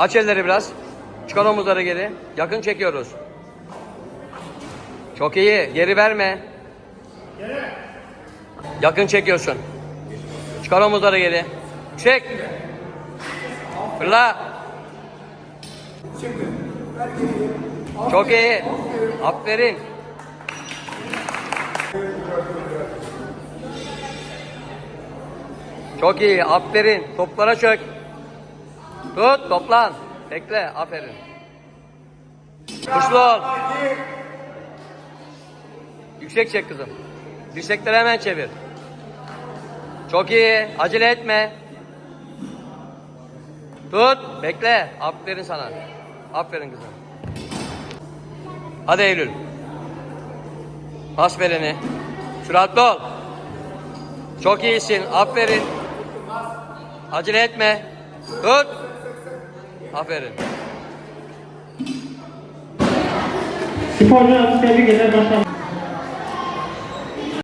Aç elleri biraz. Çıkar omuzları geri. Yakın çekiyoruz. Çok iyi. Geri verme. Yakın çekiyorsun. Çıkar omuzları geri. Çek. Fırla. Çok iyi. Aferin. Çok iyi. Aferin. Toplara çök. Tut. Toplan. Bekle. Aferin. Kuşlu ol. Yüksek çek kızım. Dirsekleri hemen çevir. Çok iyi. Acele etme. Tut. Bekle. Aferin sana. Aferin kızım. Hadi Eylül. Pas vereni. Süratli ol. Çok iyisin. Aferin. Acele etme. Tut. Aferin. Sporcularımızı tebrik eder